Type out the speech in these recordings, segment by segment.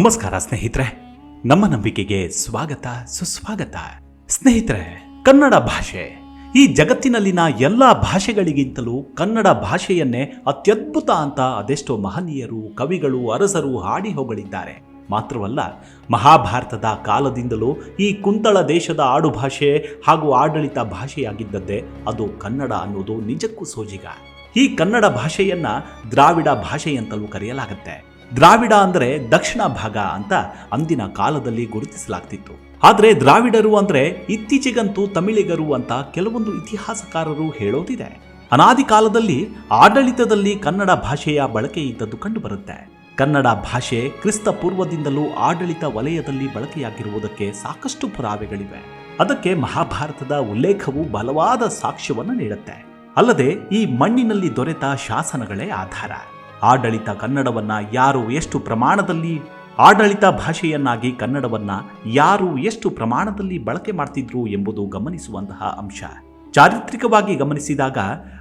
ನಮಸ್ಕಾರ ಸ್ನೇಹಿತರೆ, ನಮ್ಮ ನಂಬಿಕೆಗೆ ಸ್ವಾಗತ, ಸುಸ್ವಾಗತ. ಸ್ನೇಹಿತರೆ, ಕನ್ನಡ ಭಾಷೆ. ಈ ಜಗತ್ತಿನಲ್ಲಿನ ಎಲ್ಲ ಭಾಷೆಗಳಿಗಿಂತಲೂ ಕನ್ನಡ ಭಾಷೆಯನ್ನೇ ಅತ್ಯದ್ಭುತ ಅಂತ ಅದೆಷ್ಟೋ ಮಹನೀಯರು, ಕವಿಗಳು, ಅರಸರು ಹಾಡಿ ಹೊಗಳಿದ್ದಾರೆ. ಮಾತ್ರವಲ್ಲ, ಮಹಾಭಾರತದ ಕಾಲದಿಂದಲೂ ಈ ಕುಂತಳ ದೇಶದ ಆಡುಭಾಷೆ ಹಾಗೂ ಆಡಳಿತ ಭಾಷೆಯಾಗಿದ್ದದ್ದೇ ಅದು ಕನ್ನಡ ಅನ್ನೋದು ನಿಜಕ್ಕೂ ಸೋಜಿಗ. ಈ ಕನ್ನಡ ಭಾಷೆಯನ್ನ ದ್ರಾವಿಡ ಭಾಷೆ ಅಂತಲೂ ಕರೆಯಲಾಗುತ್ತೆ. ದ್ರಾವಿಡ ಅಂದರೆ ದಕ್ಷಿಣ ಭಾಗ ಅಂತ ಅಂದಿನ ಕಾಲದಲ್ಲಿ ಗುರುತಿಸಲಾಗ್ತಿತ್ತು. ಆದರೆ ದ್ರಾವಿಡರು ಅಂದ್ರೆ ಇತ್ತೀಚೆಗಂತೂ ತಮಿಳಿಗರು ಅಂತ ಕೆಲವೊಂದು ಇತಿಹಾಸಕಾರರು ಹೇಳೋದಿದೆ. ಅನಾದಿ ಕಾಲದಲ್ಲಿ ಆಡಳಿತದಲ್ಲಿ ಕನ್ನಡ ಭಾಷೆಯ ಬಳಕೆ ಇದ್ದದ್ದು ಕಂಡುಬರುತ್ತೆ. ಕನ್ನಡ ಭಾಷೆ ಕ್ರಿಸ್ತ ಪೂರ್ವದಿಂದಲೂ ಆಡಳಿತ ವಲಯದಲ್ಲಿ ಬಳಕೆಯಾಗಿರುವುದಕ್ಕೆ ಸಾಕಷ್ಟು ಪುರಾವೆಗಳಿವೆ. ಅದಕ್ಕೆ ಮಹಾಭಾರತದ ಉಲ್ಲೇಖವು ಬಲವಾದ ಸಾಕ್ಷ್ಯವನ್ನು ನೀಡುತ್ತೆ. ಅಲ್ಲದೆ ಈ ಮಣ್ಣಿನಲ್ಲಿ ದೊರೆತ ಶಾಸನಗಳೇ ಆಧಾರ. ಆಡಳಿತ ಕನ್ನಡವನ್ನ ಯಾರು ಎಷ್ಟು ಪ್ರಮಾಣದಲ್ಲಿ, ಆಡಳಿತ ಭಾಷೆಯನ್ನಾಗಿ ಕನ್ನಡವನ್ನ ಯಾರು ಎಷ್ಟು ಪ್ರಮಾಣದಲ್ಲಿ ಬಳಕೆ ಮಾಡ್ತಿದ್ರು ಎಂಬುದು ಗಮನಿಸುವಂತಹ ಅಂಶ. ಚಾರಿತ್ರಿಕವಾಗಿ ಗಮನಿಸಿದಾಗ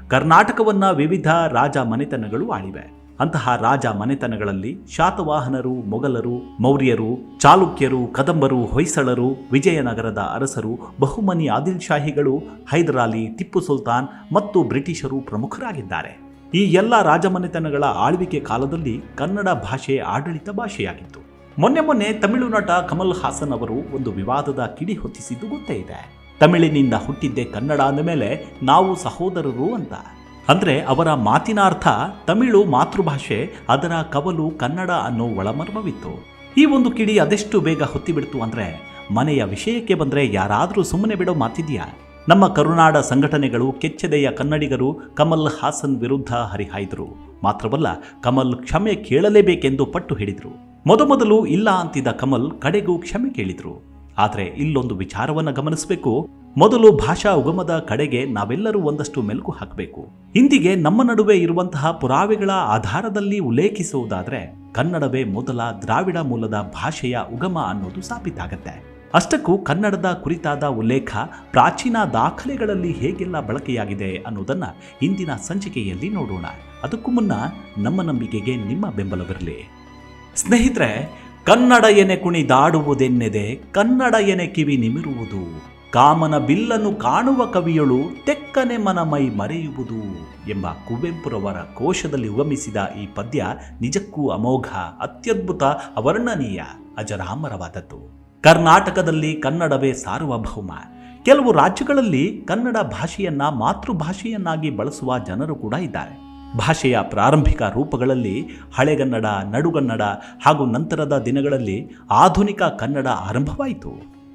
ಕರ್ನಾಟಕವನ್ನ ವಿವಿಧ ರಾಜ ಮನೆತನಗಳು ಆಳಿವೆ. ಅಂತಹ ರಾಜ ಮನೆತನಗಳಲ್ಲಿ ಶಾತವಾಹನರು, ಮೊಘಲರು, ಮೌರ್ಯರು, ಚಾಲುಕ್ಯರು, ಕದಂಬರು, ಹೊಯ್ಸಳರು, ವಿಜಯನಗರದ ಅರಸರು, ಬಹುಮನಿ ಆದಿಲ್ ಶಾಹಿಗಳು ಹೈದರಾಲಿ, ಟಿಪ್ಪು ಸುಲ್ತಾನ್ ಮತ್ತು ಬ್ರಿಟಿಷರು ಪ್ರಮುಖರಾಗಿದ್ದಾರೆ. ಈ ಎಲ್ಲ ರಾಜಮನೆತನಗಳ ಆಳ್ವಿಕೆ ಕಾಲದಲ್ಲಿ ಕನ್ನಡ ಭಾಷೆ ಆಡಳಿತ ಭಾಷೆಯಾಗಿತ್ತು. ಮೊನ್ನೆ ಮೊನ್ನೆ ತಮಿಳು ನಟ ಕಮಲ್ ಹಾಸನ್ ಅವರು ಒಂದು ವಿವಾದದ ಕಿಡಿ ಹೊತ್ತಿಸಿದ್ದು ಗೊತ್ತೇ ಇದೆ. ತಮಿಳಿನಿಂದ ಹುಟ್ಟಿದ್ದೆ ಕನ್ನಡ ಅಂದಮೇಲೆ ನಾವು ಸಹೋದರರು ಅಂತ. ಅಂದ್ರೆ ಅವರ ಮಾತಿನ ಅರ್ಥ ತಮಿಳು ಮಾತೃಭಾಷೆ, ಅದರ ಕವಲು ಕನ್ನಡ ಅನ್ನೋ ಒಳಮರ್ಮವಿತ್ತು. ಈ ಒಂದು ಕಿಡಿ ಅದೆಷ್ಟು ಬೇಗ ಹೊತ್ತಿಬಿಡ್ತು ಅಂದ್ರೆ ಮನೆಯ ವಿಷಯಕ್ಕೆ ಬಂದ್ರೆ ಯಾರಾದರೂ ಸುಮ್ಮನೆ ಬಿಡೋ ಮಾತಿದೆಯಾ? ನಮ್ಮ ಕರುನಾಡ ಸಂಘಟನೆಗಳು ಕೆಚ್ಚೆದೆಯ ಕನ್ನಡಿಗರು ಕಮಲ್ ಹಾಸನ್ ವಿರುದ್ಧ ಹರಿಹಾಯ್ದರು. ಮಾತ್ರವಲ್ಲ, ಕಮಲ್ ಕ್ಷಮೆ ಕೇಳಲೇಬೇಕೆಂದು ಪಟ್ಟು ಹಿಡಿದರು. ಮೊದಮೊದಲು ಇಲ್ಲ ಅಂತಿದ್ದ ಕಮಲ್ ಕಡೆಗೂ ಕ್ಷಮೆ ಕೇಳಿದರು. ಆದರೆ ಇಲ್ಲೊಂದು ವಿಚಾರವನ್ನು ಗಮನಿಸಬೇಕು. ಮೊದಲು ಭಾಷಾ ಉಗಮದ ಕಡೆಗೆ ನಾವೆಲ್ಲರೂ ಒಂದಷ್ಟು ಮೆಲುಕು ಹಾಕಬೇಕು. ಇಂದಿಗೆ ನಮ್ಮ ನಡುವೆ ಇರುವಂತಹ ಪುರಾವೆಗಳ ಆಧಾರದಲ್ಲಿ ಉಲ್ಲೇಖಿಸುವುದಾದರೆ ಕನ್ನಡವೇ ಮೊದಲ ದ್ರಾವಿಡ ಮೂಲದ ಭಾಷೆಯ ಉಗಮ ಅನ್ನೋದು ಸಾಬೀತಾಗತ್ತೆ. ಅಷ್ಟಕ್ಕೂ ಕನ್ನಡದ ಕುರಿತಾದ ಉಲ್ಲೇಖ ಪ್ರಾಚೀನ ದಾಖಲೆಗಳಲ್ಲಿ ಹೇಗೆಲ್ಲ ಬಳಕೆಯಾಗಿದೆ ಅನ್ನೋದನ್ನು ಇಂದಿನ ಸಂಚಿಕೆಯಲ್ಲಿ ನೋಡೋಣ. ಅದಕ್ಕೂ ಮುನ್ನ ನಮ್ಮ ನಂಬಿಕೆಗೆ ನಿಮ್ಮ ಬೆಂಬಲವಿರಲಿ ಸ್ನೇಹಿತರೆ, ಕನ್ನಡ ಎನೆ ಕುಣಿದಾಡುವುದೆನ್ನೆದೆ ಕನ್ನಡ ಎನೆ ಕಿವಿ ನಿಮಿರುವುದು, ಕಾಮನ ಬಿಲ್ಲನ್ನು ಕಾಣುವ ಕವಿಯಳು ತೆಕ್ಕನೆ ಮನಮೈ ಮರೆಯುವುದು ಎಂಬ ಕುವೆಂಪುರವರ ಕೋಶದಲ್ಲಿ ಉಗಮಿಸಿದ ಈ ಪದ್ಯ ನಿಜಕ್ಕೂ ಅಮೋಘ, ಅತ್ಯದ್ಭುತ, ಅವರ್ಣನೀಯ, ಅಜರಾಮರವಾದದ್ದು. ಕರ್ನಾಟಕದಲ್ಲಿ ಕನ್ನಡವೇ ಸಾರ್ವಭೌಮ ಕೆಲವು ರಾಜ್ಯಗಳಲ್ಲಿ ಕನ್ನಡ ಭಾಷೆಯನ್ನ ಮಾತೃಭಾಷೆಯನ್ನಾಗಿ ಬಳಸುವ ಜನರು ಕೂಡ ಇದ್ದಾರೆ. ಭಾಷೆಯ ಪ್ರಾರಂಭಿಕ ರೂಪಗಳಲ್ಲಿ ಹಳೆಗನ್ನಡ, ನಡುಗನ್ನಡ ಹಾಗೂ ನಂತರದ ದಿನಗಳಲ್ಲಿ ಆಧುನಿಕ ಕನ್ನಡ ಆರಂಭವಾಯಿತು.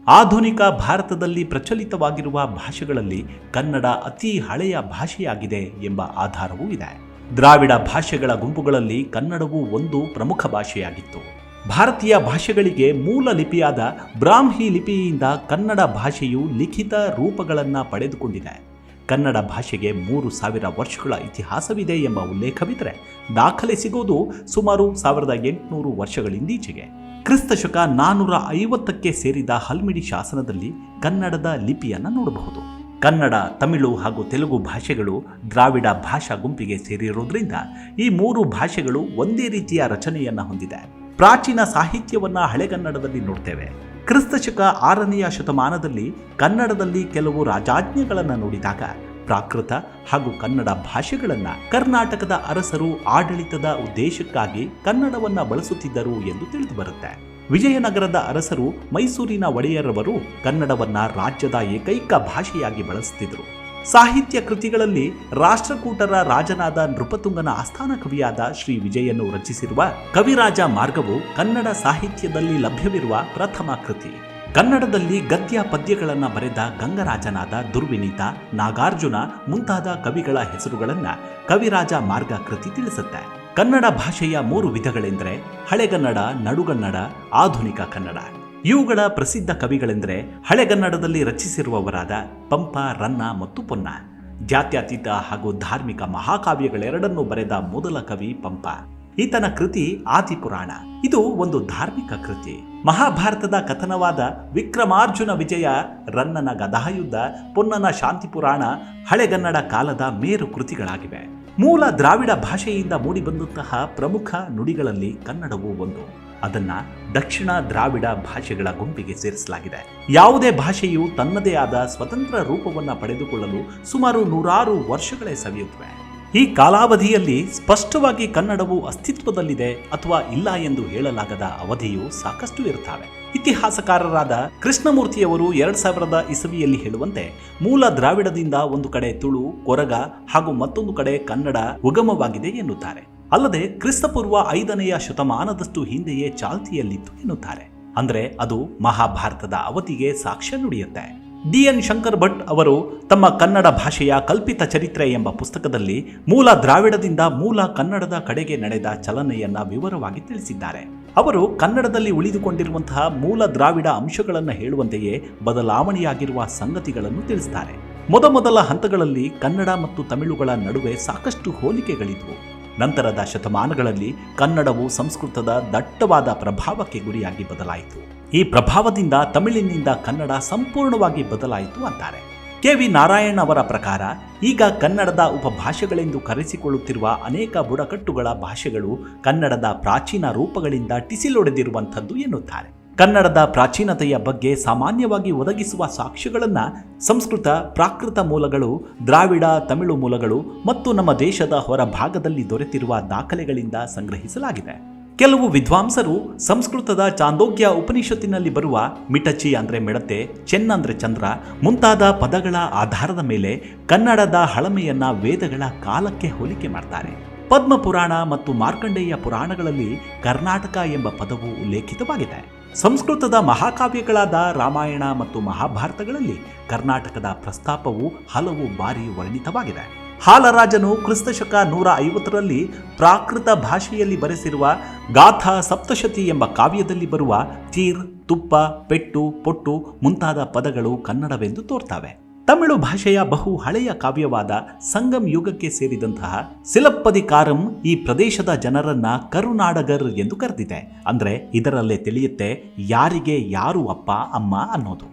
ಆಧುನಿಕ ಭಾರತದಲ್ಲಿ ಪ್ರಚಲಿತವಾಗಿರುವ ಭಾಷೆಗಳಲ್ಲಿ ಕನ್ನಡ ಅತಿ ಹಳೆಯ ಭಾಷೆಯಾಗಿದೆ ಎಂಬ ಆಧಾರವೂ ಇದೆ. ದ್ರಾವಿಡ ಭಾಷೆಗಳ ಗುಂಪುಗಳಲ್ಲಿ ಕನ್ನಡವು ಒಂದು ಪ್ರಮುಖ ಭಾಷೆಯಾಗಿತ್ತು. ಭಾರತೀಯ ಭಾಷೆಗಳಿಗೆ ಮೂಲ ಲಿಪಿಯಾದ ಬ್ರಾಹ್ಮಿ ಲಿಪಿಯಿಂದ ಕನ್ನಡ ಭಾಷೆಯು ಲಿಖಿತ ರೂಪಗಳನ್ನು ಪಡೆದುಕೊಂಡಿದೆ. ಕನ್ನಡ ಭಾಷೆಗೆ ಮೂರು ಸಾವಿರ ವರ್ಷಗಳ ಇತಿಹಾಸವಿದೆ ಎಂಬ ಉಲ್ಲೇಖವಿದ್ದರೆ ದಾಖಲೆ ಸಿಗೋದು ಸುಮಾರು ಸಾವಿರದ ಎಂಟುನೂರು ವರ್ಷಗಳಿಂದೀಚೆಗೆ. ಕ್ರಿಸ್ತ ಶಕ ನಾನ್ನೂರ ಐವತ್ತಕ್ಕೆ ಸೇರಿದ ಹಲ್ಮಿಡಿ ಶಾಸನದಲ್ಲಿ ಕನ್ನಡದ ಲಿಪಿಯನ್ನು ನೋಡಬಹುದು. ಕನ್ನಡ, ತಮಿಳು ಹಾಗೂ ತೆಲುಗು ಭಾಷೆಗಳು ದ್ರಾವಿಡ ಭಾಷಾ ಗುಂಪಿಗೆ ಸೇರಿರೋದ್ರಿಂದ ಈ ಮೂರು ಭಾಷೆಗಳು ಒಂದೇ ರೀತಿಯ ರಚನೆಯನ್ನು ಹೊಂದಿದೆ. ಪ್ರಾಚೀನ ಸಾಹಿತ್ಯವನ್ನು ಹಳೆಗನ್ನಡದಲ್ಲಿ ನೋಡ್ತೇವೆ. ಕ್ರಿಸ್ತಶಕ ಆರನೆಯ ಶತಮಾನದಲ್ಲಿ ಕನ್ನಡದಲ್ಲಿ ಕೆಲವು ರಾಜಾಜ್ಞೆಗಳನ್ನು ನೋಡಿದಾಗ ಪ್ರಾಕೃತ ಹಾಗೂ ಕನ್ನಡ ಭಾಷೆಗಳನ್ನು ಕರ್ನಾಟಕದ ಅರಸರು ಆಡಳಿತದ ಉದ್ದೇಶಕ್ಕಾಗಿ ಕನ್ನಡವನ್ನ ಬಳಸುತ್ತಿದ್ದರು ಎಂದು ತಿಳಿದು ಬರುತ್ತೆ ವಿಜಯನಗರದ ಅರಸರು ಮೈಸೂರಿನ ಒಡೆಯರವರು ಕನ್ನಡವನ್ನ ರಾಜ್ಯದ ಏಕೈಕ ಭಾಷೆಯಾಗಿ ಬಳಸುತ್ತಿದ್ದರು ಸಾಹಿತ್ಯ ಕೃತಿಗಳಲ್ಲಿ ರಾಷ್ಟ್ರಕೂಟರ ರಾಜನಾದ ನೃಪತುಂಗನ ಆಸ್ಥಾನ ಕವಿಯಾದ ಶ್ರೀ ವಿಜಯನ್ನು ರಚಿಸಿರುವ ಕವಿರಾಜ ಮಾರ್ಗವು ಕನ್ನಡ ಸಾಹಿತ್ಯದಲ್ಲಿ ಲಭ್ಯವಿರುವ ಪ್ರಥಮ ಕೃತಿ. ಕನ್ನಡದಲ್ಲಿ ಗದ್ಯ ಪದ್ಯಗಳನ್ನು ಬರೆದ ಗಂಗರಾಜನಾದ ದುರ್ವಿನೀತ ನಾಗಾರ್ಜುನ ಮುಂತಾದ ಕವಿಗಳ ಹೆಸರುಗಳನ್ನು ಕವಿರಾಜ ಮಾರ್ಗ ಕೃತಿ ತಿಳಿಸುತ್ತೆ. ಕನ್ನಡ ಭಾಷೆಯ ಮೂರು ವಿಧಗಳೆಂದರೆ ಹಳೆಗನ್ನಡ, ನಡುಗನ್ನಡ, ಆಧುನಿಕ ಕನ್ನಡ. ಇವುಗಳ ಪ್ರಸಿದ್ಧ ಕವಿಗಳೆಂದರೆ ಹಳೆಗನ್ನಡದಲ್ಲಿ ರಚಿಸಿರುವವರಾದ ಪಂಪ, ರನ್ನ ಮತ್ತು ಪೊನ್ನ. ಜಾತ್ಯತೀತ ಹಾಗೂ ಧಾರ್ಮಿಕ ಮಹಾಕಾವ್ಯಗಳೆರಡನ್ನೂ ಬರೆದ ಮೊದಲ ಕವಿ ಪಂಪ. ಈತನ ಕೃತಿ ಆದಿಪುರಾಣ. ಇದು ಒಂದು ಧಾರ್ಮಿಕ ಕೃತಿ. ಮಹಾಭಾರತದ ಕಥನವಾದ ವಿಕ್ರಮಾರ್ಜುನ ವಿಜಯ, ರನ್ನನ ಗದಾಯುದ್ಧ, ಪೊನ್ನನ ಶಾಂತಿಪುರಾಣ ಹಳೆಗನ್ನಡ ಕಾಲದ ಮೇರು ಕೃತಿಗಳಾಗಿವೆ. ಮೂಲ ದ್ರಾವಿಡ ಭಾಷೆಯಿಂದ ಮೂಡಿಬಂದಂತಹ ಪ್ರಮುಖ ನುಡಿಗಳಲ್ಲಿ ಕನ್ನಡವೂ ಒಂದು. ಅದನ್ನ ದಕ್ಷಿಣ ದ್ರಾವಿಡ ಭಾಷೆಗಳ ಗುಂಪಿಗೆ ಸೇರಿಸಲಾಗಿದೆ. ಯಾವುದೇ ಭಾಷೆಯು ತನ್ನದೇ ಆದ ಸ್ವತಂತ್ರ ರೂಪವನ್ನು ಪಡೆದುಕೊಳ್ಳಲು ಸುಮಾರು ನೂರಾರು ವರ್ಷಗಳೇ ಸವಿಯುತ್ತವೆ. ಈ ಕಾಲಾವಧಿಯಲ್ಲಿ ಸ್ಪಷ್ಟವಾಗಿ ಕನ್ನಡವು ಅಸ್ತಿತ್ವದಲ್ಲಿದೆ ಅಥವಾ ಇಲ್ಲ ಎಂದು ಹೇಳಲಾಗದ ಅವಧಿಯು ಸಾಕಷ್ಟು ಇರುತ್ತವೆ. ಇತಿಹಾಸಕಾರರಾದ ಕೃಷ್ಣಮೂರ್ತಿಯವರು ಎರಡ್ ಸಾವಿರದ ಇಸವಿಯಲ್ಲಿ ಹೇಳುವಂತೆ ಮೂಲ ದ್ರಾವಿಡದಿಂದ ಒಂದು ಕಡೆ ತುಳು, ಕೊರಗ ಹಾಗೂ ಮತ್ತೊಂದು ಕಡೆ ಕನ್ನಡ ಉಗಮವಾಗಿದೆ ಎನ್ನುತ್ತಾರೆ. ಅಲ್ಲದೆ ಕ್ರಿಸ್ತಪೂರ್ವ ಐದನೆಯ ಶತಮಾನದಷ್ಟು ಹಿಂದೆಯೇ ಚಾಲ್ತಿಯಲ್ಲಿತ್ತು ಎನ್ನುತ್ತಾರೆ. ಅಂದರೆ ಅದು ಮಹಾಭಾರತದ ಅವಧಿಗೆ ಸಾಕ್ಷ್ಯ ನುಡಿಯುತ್ತೆ. ಡಿ ಎನ್ ಶಂಕರ್ ಭಟ್ ಅವರು ತಮ್ಮ ಕನ್ನಡ ಭಾಷೆಯ ಕಲ್ಪಿತ ಚರಿತ್ರೆ ಎಂಬ ಪುಸ್ತಕದಲ್ಲಿ ಮೂಲ ದ್ರಾವಿಡದಿಂದ ಮೂಲ ಕನ್ನಡದ ಕಡೆಗೆ ನಡೆದ ಚಲನೆಯನ್ನ ವಿವರವಾಗಿ ತಿಳಿಸಿದ್ದಾರೆ. ಅವರು ಕನ್ನಡದಲ್ಲಿ ಉಳಿದುಕೊಂಡಿರುವಂತಹ ಮೂಲ ದ್ರಾವಿಡ ಅಂಶಗಳನ್ನು ಹೇಳುವಂತೆಯೇ ಬದಲಾವಣೆಯಾಗಿರುವ ಸಂಗತಿಗಳನ್ನು ತಿಳಿಸ್ತಾರೆ. ಮೊದಮೊದಲ ಹಂತಗಳಲ್ಲಿ ಕನ್ನಡ ಮತ್ತು ತಮಿಳುಗಳ ನಡುವೆ ಸಾಕಷ್ಟು ಹೋಲಿಕೆಗಳಿದ್ವು. ನಂತರದ ಶತಮಾನಗಳಲ್ಲಿ ಕನ್ನಡವು ಸಂಸ್ಕೃತದ ದಟ್ಟವಾದ ಪ್ರಭಾವಕ್ಕೆ ಗುರಿಯಾಗಿ ಬದಲಾಯಿತು. ಈ ಪ್ರಭಾವದಿಂದ ತಮಿಳಿನಿಂದ ಕನ್ನಡ ಸಂಪೂರ್ಣವಾಗಿ ಬದಲಾಯಿತು ಅಂತಾರೆ. ಕೆ ವಿ ನಾರಾಯಣ್ ಅವರ ಪ್ರಕಾರ, ಈಗ ಕನ್ನಡದ ಉಪಭಾಷೆಗಳೆಂದು ಕರೆಸಿಕೊಳ್ಳುತ್ತಿರುವ ಅನೇಕ ಬುಡಕಟ್ಟುಗಳ ಭಾಷೆಗಳು ಕನ್ನಡದ ಪ್ರಾಚೀನ ರೂಪಗಳಿಂದ ಟಿಸಿಲೊಡೆದಿರುವಂಥದ್ದು ಎನ್ನುತ್ತಾರೆ. ಕನ್ನಡದ ಪ್ರಾಚೀನತೆಯ ಬಗ್ಗೆ ಸಾಮಾನ್ಯವಾಗಿ ಒದಗಿಸುವ ಸಾಕ್ಷ್ಯಗಳನ್ನು ಸಂಸ್ಕೃತ, ಪ್ರಾಕೃತ ಮೂಲಗಳು, ದ್ರಾವಿಡ, ತಮಿಳು ಮೂಲಗಳು ಮತ್ತು ನಮ್ಮ ದೇಶದ ಹೊರ ಭಾಗದಲ್ಲಿ ದೊರೆತಿರುವ ದಾಖಲೆಗಳಿಂದ ಸಂಗ್ರಹಿಸಲಾಗಿದೆ. ಕೆಲವು ವಿದ್ವಾಂಸರು ಸಂಸ್ಕೃತದ ಚಾಂದೋಗ್ಯ ಉಪನಿಷತ್ತಿನಲ್ಲಿ ಬರುವ ಮಿಟಚಿ ಅಂದರೆ ಮಿಡತೆ ಚೆನ್ನ ಅಂದರೆ ಚಂದ್ರ ಮುಂತಾದ ಪದಗಳ ಆಧಾರದ ಮೇಲೆ ಕನ್ನಡದ ಹಳಮೆಯನ್ನ ವೇದಗಳ ಕಾಲಕ್ಕೆ ಹೋಲಿಕೆ ಮಾಡ್ತಾರೆ. ಪದ್ಮ ಪುರಾಣ ಮತ್ತು ಮಾರ್ಕಂಡೇಯ ಪುರಾಣಗಳಲ್ಲಿ ಕರ್ನಾಟಕ ಎಂಬ ಪದವು ಉಲ್ಲೇಖಿತವಾಗಿದೆ. ಸಂಸ್ಕೃತದ ಮಹಾಕಾವ್ಯಗಳಾದ ರಾಮಾಯಣ ಮತ್ತು ಮಹಾಭಾರತಗಳಲ್ಲಿ ಕರ್ನಾಟಕದ ಪ್ರಸ್ತಾಪವು ಹಲವು ಬಾರಿ ವರ್ಣಿತವಾಗಿದೆ. ಹಾಲರಾಜನು ಕ್ರಿಸ್ತಶಕ ನೂರ ಐವತ್ತರಲ್ಲಿ ಪ್ರಾಕೃತ ಭಾಷೆಯಲ್ಲಿ ಬರೆಸಿರುವ ಗಾಥಾ ಸಪ್ತಶತಿ ಎಂಬ ಕಾವ್ಯದಲ್ಲಿ ಬರುವ ತೀರ್, ತುಪ್ಪ, ಪೆಟ್ಟು, ಪೊಟ್ಟು ಮುಂತಾದ ಪದಗಳು ಕನ್ನಡವೆಂದು ತೋರ್ತವೆ. ತಮಿಳು ಭಾಷೆಯ ಬಹು ಹಳೆಯ ಕಾವ್ಯವಾದ ಸಂಗಮ್ ಯುಗಕ್ಕೆ ಸೇರಿದಂತಹ ಸಿಲಪ್ಪದಿಕಾರಂ ಈ ಪ್ರದೇಶದ ಜನರನ್ನ ಕರುನಾಡಗರ್ ಎಂದು ಕರೆದಿದೆ. ಅಂದ್ರೆ ಇದರಲ್ಲೇ ತಿಳಿಯುತ್ತೆ ಯಾರಿಗೆ ಯಾರು ಅಪ್ಪ, ಅಮ್ಮ ಅನ್ನೋದು.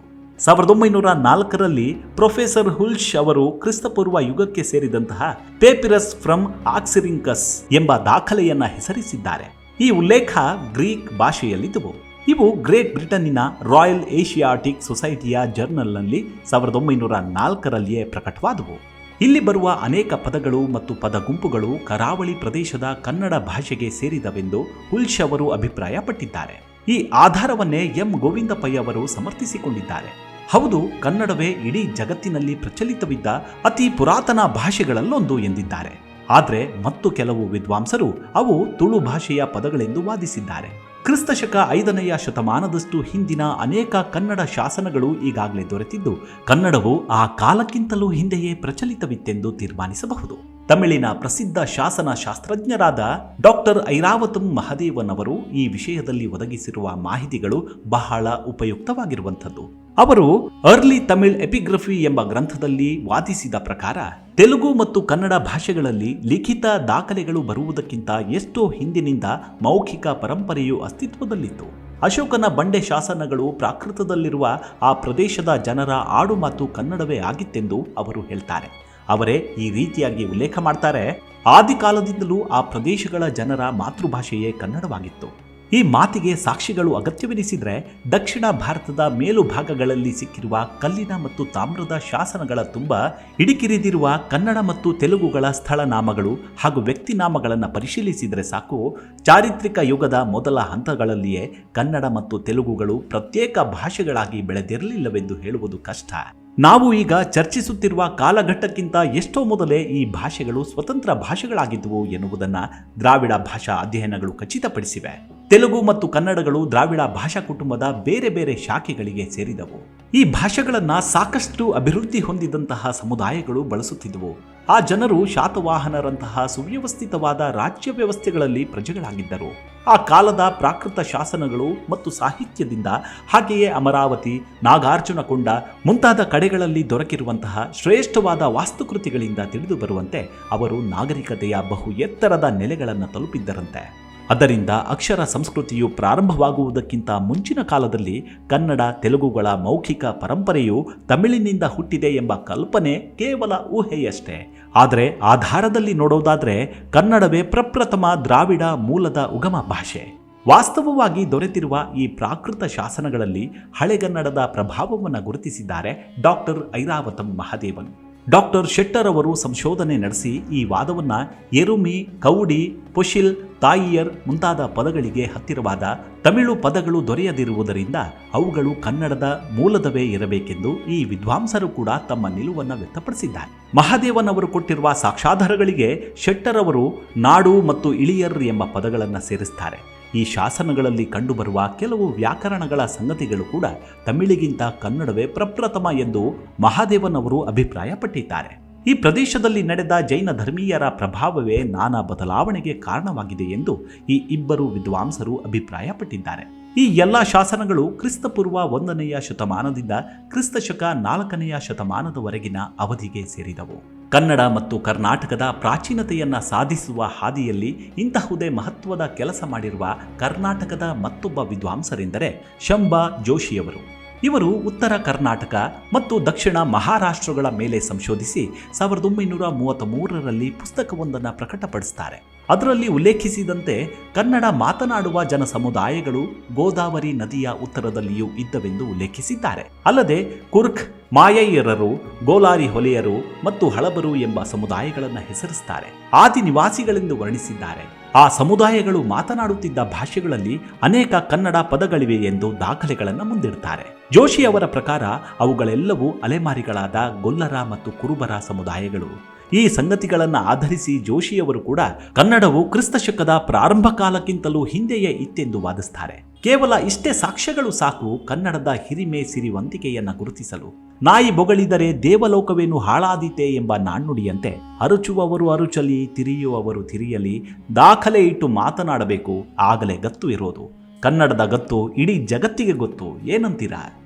ಸಾವಿರದ ಒಂಬೈನೂರ ನಾಲ್ಕರಲ್ಲಿ ಪ್ರೊಫೆಸರ್ ಹುಲ್ಶ್ ಅವರು ಕ್ರಿಸ್ತಪೂರ್ವ ಯುಗಕ್ಕೆ ಸೇರಿದಂತಹ ಪೇಪಿರಸ್ ಫ್ರಮ್ ಆಕ್ಸಿರಿಂಕಸ್ ಎಂಬ ದಾಖಲೆಯನ್ನ ಹೆಸರಿಸಿದ್ದಾರೆ. ಈ ಉಲ್ಲೇಖ ಗ್ರೀಕ್ ಭಾಷೆಯಲ್ಲಿದ್ದವು. ಇವು ಗ್ರೇಟ್ ಬ್ರಿಟನ್ನಿನ ರಾಯಲ್ ಏಷಿಯಾಟಿಕ್ ಸೊಸೈಟಿಯ ಜರ್ನಲ್ನಲ್ಲಿ ಸಾವಿರದ ಒಂಬೈನೂರ ನಾಲ್ಕರಲ್ಲಿಯೇ ಪ್ರಕಟವಾದವು. ಇಲ್ಲಿ ಬರುವ ಅನೇಕ ಪದಗಳು ಮತ್ತು ಪದ ಗುಂಪುಗಳು ಕರಾವಳಿ ಪ್ರದೇಶದ ಕನ್ನಡ ಭಾಷೆಗೆ ಸೇರಿದವೆಂದು ಹುಲ್ಶ್ ಅವರು ಅಭಿಪ್ರಾಯಪಟ್ಟಿದ್ದಾರೆ. ಈ ಆಧಾರವನ್ನೇ ಎಂ. ಗೋವಿಂದಪ್ಪಯ್ಯ ಅವರು ಸಮರ್ಥಿಸಿಕೊಂಡಿದ್ದಾರೆ. ಹೌದು, ಕನ್ನಡವೇ ಇಡೀ ಜಗತ್ತಿನಲ್ಲಿ ಪ್ರಚಲಿತವಿದ್ದ ಅತಿ ಪುರಾತನ ಭಾಷೆಗಳಲ್ಲೊಂದು ಎಂದಿದ್ದಾರೆ. ಆದರೆ ಮತ್ತು ಕೆಲವು ವಿದ್ವಾಂಸರು ಅವು ತುಳು ಭಾಷೆಯ ಪದಗಳೆಂದು ವಾದಿಸಿದ್ದಾರೆ. ಕ್ರಿಸ್ತಶಕ ಐದನೆಯ ಶತಮಾನದಷ್ಟು ಹಿಂದಿನ ಅನೇಕ ಕನ್ನಡ ಶಾಸನಗಳು ಈಗಾಗಲೇ ದೊರೆತಿದ್ದು, ಕನ್ನಡವು ಆ ಕಾಲಕ್ಕಿಂತಲೂ ಹಿಂದೆಯೇ ಪ್ರಚಲಿತವಿತ್ತೆಂದು ತೀರ್ಮಾನಿಸಬಹುದು. ತಮಿಳಿನ ಪ್ರಸಿದ್ಧ ಶಾಸನ ಶಾಸ್ತ್ರಜ್ಞರಾದ ಡಾಕ್ಟರ್ ಐರಾವತಂ ಮಹದೇವನ್ ಅವರು ಈ ವಿಷಯದಲ್ಲಿ ಒದಗಿಸಿರುವ ಮಾಹಿತಿಗಳು ಬಹಳ ಉಪಯುಕ್ತವಾಗಿರುವಂಥದ್ದು. ಅವರು ಅರ್ಲಿ ತಮಿಳ್ ಎಪಿಗ್ರಫಿ ಎಂಬ ಗ್ರಂಥದಲ್ಲಿ ವಾದಿಸಿದ ಪ್ರಕಾರ, ತೆಲುಗು ಮತ್ತು ಕನ್ನಡ ಭಾಷೆಗಳಲ್ಲಿ ಲಿಖಿತ ದಾಖಲೆಗಳು ಬರುವುದಕ್ಕಿಂತ ಎಷ್ಟೋ ಹಿಂದಿನಿಂದ ಮೌಖಿಕ ಪರಂಪರೆಯು ಅಸ್ತಿತ್ವದಲ್ಲಿತ್ತು. ಅಶೋಕನ ಬಂಡೆ ಶಾಸನಗಳು ಪ್ರಾಕೃತದಲ್ಲಿರುವ ಆ ಪ್ರದೇಶದ ಜನರ ಆಡುಮಾತು ಕನ್ನಡವೇ ಆಗಿತ್ತೆಂದು ಅವರು ಹೇಳ್ತಾರೆ. ಅವರೇ ಈ ರೀತಿಯಾಗಿ ಉಲ್ಲೇಖ ಮಾಡ್ತಾರೆ, ಆದಿಕಾಲದಿಂದಲೂ ಆ ಪ್ರದೇಶಗಳ ಜನರ ಮಾತೃಭಾಷೆಯೇ ಕನ್ನಡವಾಗಿತ್ತು. ಈ ಮಾತಿಗೆ ಸಾಕ್ಷಿಗಳು ಅಗತ್ಯವೆನಿಸಿದರೆ ದಕ್ಷಿಣ ಭಾರತದ ಮೇಲು ಭಾಗಗಳಲ್ಲಿ ಸಿಕ್ಕಿರುವ ಕಲ್ಲಿನ ಮತ್ತು ತಾಮ್ರದ ಶಾಸನಗಳ ತುಂಬ ಇಡಿಕಿರಿದಿರುವ ಕನ್ನಡ ಮತ್ತು ತೆಲುಗುಗಳ ಸ್ಥಳನಾಮಗಳು ಹಾಗೂ ವ್ಯಕ್ತಿನಾಮಗಳನ್ನು ಪರಿಶೀಲಿಸಿದರೆ ಸಾಕು. ಚಾರಿತ್ರಿಕ ಯುಗದ ಮೊದಲ ಹಂತಗಳಲ್ಲಿಯೇ ಕನ್ನಡ ಮತ್ತು ತೆಲುಗುಗಳು ಪ್ರತ್ಯೇಕ ಭಾಷೆಗಳಾಗಿ ಬೆಳೆದಿರಲಿಲ್ಲವೆಂದು ಹೇಳುವುದು ಕಷ್ಟ. ನಾವು ಈಗ ಚರ್ಚಿಸುತ್ತಿರುವ ಕಾಲಘಟ್ಟಕ್ಕಿಂತ ಎಷ್ಟೋ ಮೊದಲೇ ಈ ಭಾಷೆಗಳು ಸ್ವತಂತ್ರ ಭಾಷೆಗಳಾಗಿದ್ದವು ಎನ್ನುವುದನ್ನು ದ್ರಾವಿಡ ಭಾಷಾ ಅಧ್ಯಯನಗಳು ಖಚಿತಪಡಿಸಿವೆ. ತೆಲುಗು ಮತ್ತು ಕನ್ನಡಗಳು ದ್ರಾವಿಡ ಭಾಷಾ ಕುಟುಂಬದ ಬೇರೆ ಬೇರೆ ಶಾಖೆಗಳಿಗೆ ಸೇರಿದವು. ಈ ಭಾಷೆಗಳನ್ನು ಸಾಕಷ್ಟು ಅಭಿವೃದ್ಧಿ ಹೊಂದಿದಂತಹ ಸಮುದಾಯಗಳು ಬಳಸುತ್ತಿದ್ದವು ಆ ಜನರು ಶಾತವಾಹನರಂತಹ ಸುವ್ಯವಸ್ಥಿತವಾದ ರಾಜ್ಯ ವ್ಯವಸ್ಥೆಗಳಲ್ಲಿ ಪ್ರಜೆಗಳಾಗಿದ್ದರು. ಆ ಕಾಲದ ಪ್ರಾಕೃತ ಶಾಸನಗಳು ಮತ್ತು ಸಾಹಿತ್ಯದಿಂದ ಹಾಗೆಯೇ ಅಮರಾವತಿ, ನಾಗಾರ್ಜುನಕೊಂಡ ಮುಂತಾದ ಕಡೆಗಳಲ್ಲಿ ದೊರಕಿರುವಂತಹ ಶ್ರೇಷ್ಠವಾದ ವಾಸ್ತುಕೃತಿಗಳಿಂದ ತಿಳಿದು ಬರುವಂತೆ ಅವರು ನಾಗರಿಕತೆಯ ಬಹು ಎತ್ತರದ ನೆಲೆಗಳನ್ನು ತಲುಪಿದ್ದರಂತೆ. ಅದರಿಂದ ಅಕ್ಷರ ಸಂಸ್ಕೃತಿಯು ಪ್ರಾರಂಭವಾಗುವುದಕ್ಕಿಂತ ಮುಂಚಿನ ಕಾಲದಲ್ಲಿ ಕನ್ನಡ, ತೆಲುಗುಗಳ ಮೌಖಿಕ ಪರಂಪರೆಯು ತಮಿಳಿನಿಂದ ಹುಟ್ಟಿದೆ ಎಂಬ ಕಲ್ಪನೆ ಕೇವಲ ಊಹೆಯಷ್ಟೇ. ಆದರೆ ಆಧಾರದಲ್ಲಿ ನೋಡೋದಾದರೆ ಕನ್ನಡವೇ ಪ್ರಪ್ರಥಮ ದ್ರಾವಿಡ ಮೂಲದ ಉಗಮ ಭಾಷೆ. ವಾಸ್ತವವಾಗಿ ದೊರೆತಿರುವ ಈ ಪ್ರಾಕೃತ ಶಾಸನಗಳಲ್ಲಿ ಹಳೆಗನ್ನಡದ ಪ್ರಭಾವವನ್ನು ಗುರುತಿಸಿದ್ದಾರೆ ಡಾಕ್ಟರ್ ಐರಾವತಂ ಮಹಾದೇವನ್. ಡಾಕ್ಟರ್ ಶೆಟ್ಟರ್ ಅವರು ಸಂಶೋಧನೆ ನಡೆಸಿ ಈ ವಾದವನ್ನು ಎರುಮಿ, ಕೌಡಿ, ಪೊಶಿಲ್, ತಾಯಿಯರ್ ಮುಂತಾದ ಪದಗಳಿಗೆ ಹತ್ತಿರವಾದ ತಮಿಳು ಪದಗಳು ದೊರೆಯದಿರುವುದರಿಂದ ಅವುಗಳು ಕನ್ನಡದ ಮೂಲದವೇ ಇರಬೇಕೆಂದು ಈ ವಿದ್ವಾಂಸರು ಕೂಡ ತಮ್ಮ ನಿಲುವನ್ನು ವ್ಯಕ್ತಪಡಿಸಿದ್ದಾರೆ. ಮಹಾದೇವನ್ ಅವರು ಕೊಟ್ಟಿರುವ ಸಾಕ್ಷಾಧಾರಗಳಿಗೆ ಶೆಟ್ಟರ್ ಅವರು ನಾಡು ಮತ್ತು ಇಳಿಯರ್ ಎಂಬ ಪದಗಳನ್ನು ಸೇರಿಸ್ತಾರೆ. ಈ ಶಾಸನಗಳಲ್ಲಿ ಕಂಡುಬರುವ ಕೆಲವು ವ್ಯಾಕರಣಗಳ ಸಂಗತಿಗಳು ಕೂಡ ತಮಿಳಿಗಿಂತ ಕನ್ನಡವೇ ಪ್ರಪ್ರಥಮ ಎಂದು ಮಹಾದೇವನವರು ಅಭಿಪ್ರಾಯಪಟ್ಟಿದ್ದಾರೆ. ಈ ಪ್ರದೇಶದಲ್ಲಿ ನಡೆದ ಜೈನ ಧರ್ಮೀಯರ ಪ್ರಭಾವವೇ ನಾನಾ ಬದಲಾವಣೆಗೆ ಕಾರಣವಾಗಿದೆ ಎಂದು ಈ ಇಬ್ಬರು ವಿದ್ವಾಂಸರು ಅಭಿಪ್ರಾಯಪಟ್ಟಿದ್ದಾರೆ. ಈ ಎಲ್ಲ ಶಾಸನಗಳು ಕ್ರಿಸ್ತಪೂರ್ವ ಒಂದನೆಯ ಶತಮಾನದಿಂದ ಕ್ರಿಸ್ತಶಕ ನಾಲ್ಕನೆಯ ಶತಮಾನದವರೆಗಿನ ಅವಧಿಗೆ ಸೇರಿದವು. ಕನ್ನಡ ಮತ್ತು ಕರ್ನಾಟಕದ ಪ್ರಾಚೀನತೆಯನ್ನು ಸಾಧಿಸುವ ಹಾದಿಯಲ್ಲಿ ಇಂತಹುದೇ ಮಹತ್ವದ ಕೆಲಸ ಮಾಡಿರುವ ಕರ್ನಾಟಕದ ಮತ್ತೊಬ್ಬ ವಿದ್ವಾಂಸರೆಂದರೆ ಶಂಬಾ ಜೋಶಿಯವರು ಇವರು ಉತ್ತರ ಕರ್ನಾಟಕ ಮತ್ತು ದಕ್ಷಿಣ ಮಹಾರಾಷ್ಟ್ರಗಳ ಮೇಲೆ ಸಂಶೋಧಿಸಿ ಸಾವಿರದ ಒಂಬೈನೂರ ಮೂವತ್ತ್ ಮೂರರಲ್ಲಿ ಪುಸ್ತಕವೊಂದನ್ನು ಪ್ರಕಟಪಡಿಸ್ತಾರೆ. ಅದರಲ್ಲಿ ಉಲ್ಲೇಖಿಸಿದಂತೆ ಕನ್ನಡ ಮಾತನಾಡುವ ಜನ ಸಮುದಾಯಗಳು ಗೋದಾವರಿ ನದಿಯ ಉತ್ತರದಲ್ಲಿಯೂ ಇದ್ದವೆಂದು ಉಲ್ಲೇಖಿಸಿದ್ದಾರೆ. ಅಲ್ಲದೆ ಕುರ್ಖ್ ಮಾಯಯ್ಯರರು ಗೋಲಾರಿ ಹೊಲೆಯರು ಮತ್ತು ಹಳಬರು ಎಂಬ ಸಮುದಾಯಗಳನ್ನು ಹೆಸರಿಸುತ್ತಾರೆ ಆದಿ ನಿವಾಸಿಗಳೆಂದು ವರ್ಣಿಸಿದ್ದಾರೆ. ಆ ಸಮುದಾಯಗಳು ಮಾತನಾಡುತ್ತಿದ್ದ ಭಾಷೆಗಳಲ್ಲಿ ಅನೇಕ ಕನ್ನಡ ಪದಗಳಿವೆ ಎಂದು ದಾಖಲೆಗಳನ್ನು ಮುಂದಿಡ್ತಾರೆ. ಜೋಶಿ ಅವರ ಪ್ರಕಾರ ಅವುಗಳೆಲ್ಲವೂ ಅಲೆಮಾರಿಗಳಾದ ಗೊಲ್ಲರ ಮತ್ತು ಕುರುಬರ ಸಮುದಾಯಗಳು. ಈ ಸಂಗತಿಗಳನ್ನು ಆಧರಿಸಿ ಜೋಶಿಯವರು ಕೂಡ ಕನ್ನಡವು ಕ್ರಿಸ್ತಶಕದ ಪ್ರಾರಂಭ ಕಾಲಕ್ಕಿಂತಲೂ ಹಿಂದೆಯೇ ಇತ್ತೆಂದು ವಾದಿಸ್ತಾರೆ. ಕೇವಲ ಇಷ್ಟೇ ಸಾಕ್ಷ್ಯಗಳು ಸಾಕು ಕನ್ನಡದ ಹಿರಿಮೆ ಸಿರಿವಂತಿಕೆಯನ್ನ ಗುರುತಿಸಲು. ನಾಯಿ ಬೊಗಳಿದರೆ ದೇವಲೋಕವೇನು ಹಾಳಾದೀತೆ ಎಂಬ ನಾಣ್ಣುಡಿಯಂತೆ ಅರುಚುವವರು ಅರುಚಲಿ, ತಿರಿಯುವವರು ತಿರಿಯಲಿ, ದಾಖಲೆ ಇಟ್ಟು ಮಾತನಾಡಬೇಕು, ಆಗಲೇ ಗತ್ತು ಇರೋದು. ಕನ್ನಡದ ಗತ್ತು ಇಡೀ ಜಗತ್ತಿಗೆ ಗೊತ್ತು, ಏನಂತೀರಾ?